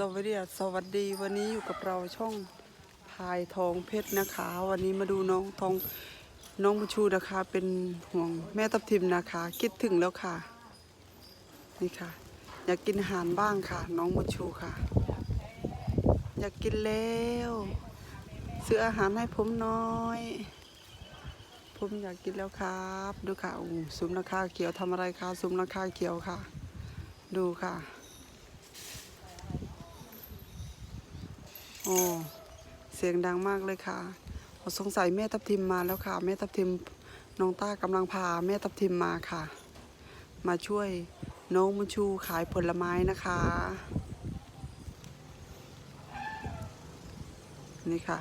สวัสดีสวัสดีวันนี้อยู่กับเราช่องพายทองเพชรนะคะ วันนี้มาดูน้องทองน้องบุชูนะคะ เป็นห่วงแม่ทับทิมนะคะ คิดถึงแล้วค่ะ นี่ค่ะ อยากกินอาหารบ้างค่ะ น้องบุชูค่ะ อยากกินแล้วซื้ออาหารให้ผมน้อย ผมอยากกินแล้วครับ ดูค่ะอู้ซุ้มราคาเขียวทำอะไรคะซุ้มราคาเขียวค่ะ ดูค่ะ โอ้เสียงดังมากเลยค่ะผมสงสัยแม่ทับทิมมาแล้วค่ะ แม่ทับทิมน้องต้ากำลังพาแม่ทับทิมมาค่ะ มาช่วยน้องบุญชูขายผลไม้นะคะ นี่ค่ะ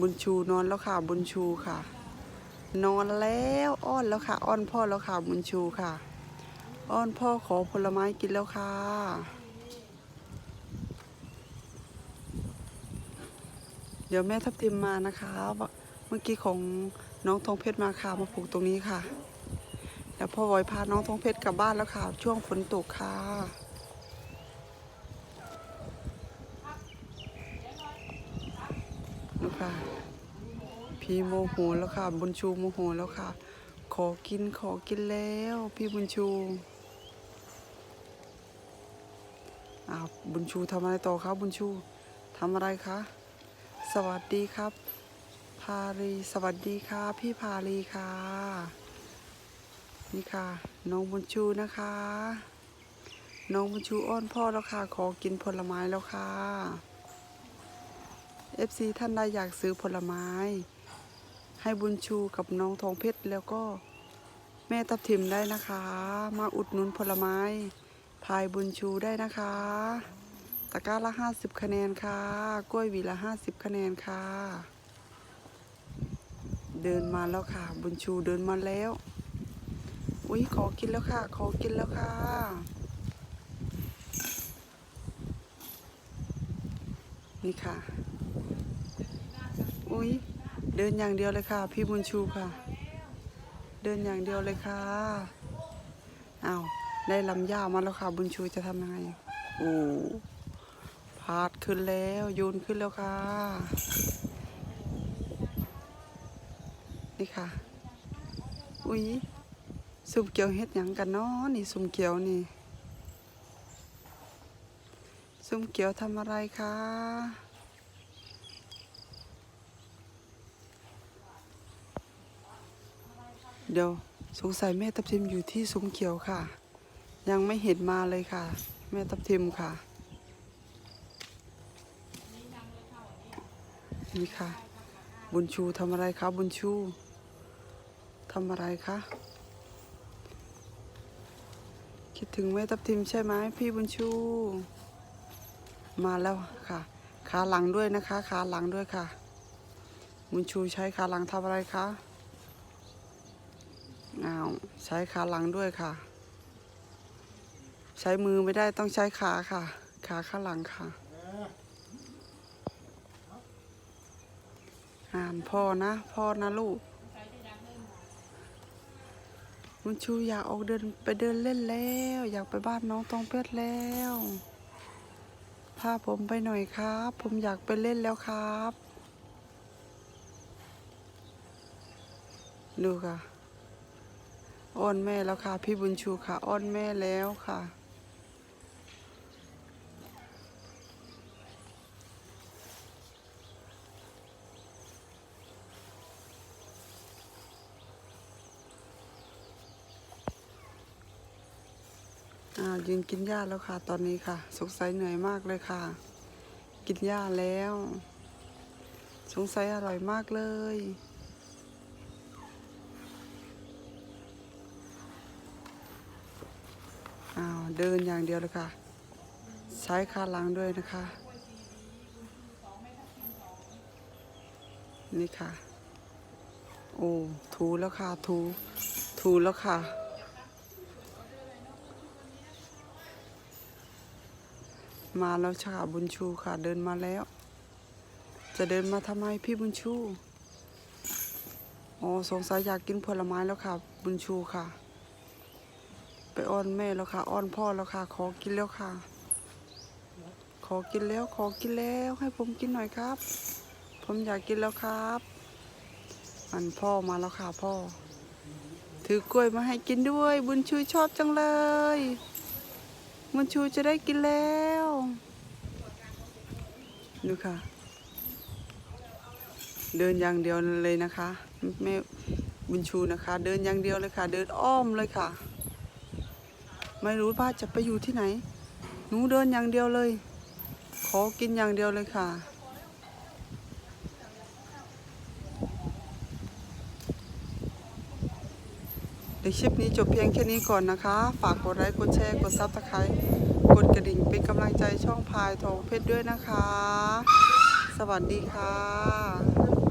บุญชูนอนแล้วค่ะ บุญชูค่ะ นอนแล้วอ้อนแล้วค่ะ อ้อนพ่อแล้วค่ะ บุญชูค่ะ อ้อนพ่อขอผลไม้กินแล้วค่ะ เดี๋ยวแม่ทับทิมมานะคะ เมื่อกี้ของน้องทองเพชรมาค่ะมาปลูกตรงนี้ค่ะเดี๋ยวพ่อวอยพาน้องทองเพชรกลับบ้านแล้วค่ะ ช่วงฝนตกค่ะลูกค่ะพี่โมโหแล้วค่ะ บุญชูโมโหแล้วค่ะ ขอกินขอกินแล้ว พี่บุญชูอ้าวบุญชูทำอะไรต่อครับบุญชูทำอะไรคะ สวัสดีครับ พาลีสวัสดีค่ะ พี่พาลีค่ะ นี่ค่ะ น้องบุญชูนะคะ น้องบุญชูอ้อนพ่อแล้วค่ะ ขอกินผลไม้แล้วค่ะ FC ท่านใดอยากซื้อผลไม้ ให้บุญชูกับน้องทองเพชรแล้วก็แม่ทับทิมได้นะคะ มาอุดหนุนผลไม้พายบุญชูได้นะคะ ตะกร้าละห้าสิบคะแนนค่ะ กล้วยวีละห้าสิบคะแนนค่ะ เดินมาแล้วค่ะ บุญชูเดินมาแล้ว อุ้ยขอกินแล้วค่ะ ขอกินแล้วค่ะ นี่ค่ะ อุ้ยเดินอย่างเดียวเลยค่ะ พี่บุญชูค่ะ เดินอย่างเดียวเลยค่ะอ้าวได้ลำหญ้ามาแล้วค่ะ บุญชูจะทำยังไง โอ้ พาดขึ้นแล้วโยนขึ้นแล้วค่ะ นี่ค่ะ อุ้ยสุ่มเกียวเฮ็ดหยังกันเนาะนี่สุ่มเกียวนี่สุ่มเกียวทำอะไรคะเดี๋ยวสงสัยแม่ทับทิมอยู่ที่ซุ้มเขียวค่ะ ยังไม่เห็นมาเลยค่ะ แม่ทับทิมค่ะ นี่ค่ะ บุญชูทำอะไรคะบุญชูทำอะไรคะคิดถึงแม่ทับทิมใช่ไหมพี่บุญชู มาแล้วค่ะขาหลังด้วยนะคะขาหลังด้วยค่ะ บุญชูใช้ขาหลังทำอะไรคะอ้าวใช้ขาหลังด้วยค่ะ ใช้มือไม่ได้ต้องใช้ขาค่ะ ขาข้างหลังค่ะ อ่านพ่อนะพ่อนะลูกบุญชูอยากออกเดินไปเดินเล่นแล้ว อยากไปบ้านน้องตองเพชรแล้วพาผมไปหน่อยครับ ผมอยากไปเล่นแล้วครับ ดูค่ะอ้อนแม่แล้วค่ะ พี่บุญชูค่ะอ้อนแม่แล้วค่ะ อ่ายืนกินหญ้าแล้วค่ะ ตอนนี้ค่ะ สงสัยเหนื่อยมากเลยค่ะ กินหญ้าแล้ว สงสัยอร่อยมากเลย อ้าวเดินอย่างเดียวเลยค่ะ ใช้ขาหลังด้วยนะคะ นี่ค่ะ โอ้ถูแล้วค่ะถูถูแล้วค่ะ มาแล้วค่ะบุญชูค่ะเดินมาแล้ว จะเดินมาทำไมพี่บุญชูอ๋อสงสัยอยากกินผลไม้แล้วค่ะ บุญชูค่ะ ไปอ้อนแม่แล้วค่ะ อ้อนพ่อแล้วค่ะ ขอกินแล้วค่ะขขอกินแล้วขอกินแล้ว ให้ผมกินหน่อยครับ ผมอยากกินแล้วครับมันพ่อมาแล้วค่ะพ่อ ถือกล้วยมาให้กินด้วย บุญชูชอบจังเลย บุญชูจะได้กินแล้ว ดูค่ะ เดินอย่างเดียวเลยนะคะแม่บุญชูนะคะ เดินอย่างเดียวเลยค่ะ เดินอ้อมเลยค่ะ ไม่รู้ว่าจะไปอยู่ที่ไหน หนูเดินอย่างเดียวเลย ขอกินอย่างเดียวเลยค่ะในคลิปนี้จบเพียงแค่นี้ก่อนนะคะ ฝากกดไลค์ กดแชร์ กดซับสไครต์ กดกระดิ่งเป็นกำลังใจช่องพายทองเพชรด้วยนะคะ สวัสดีค่ะ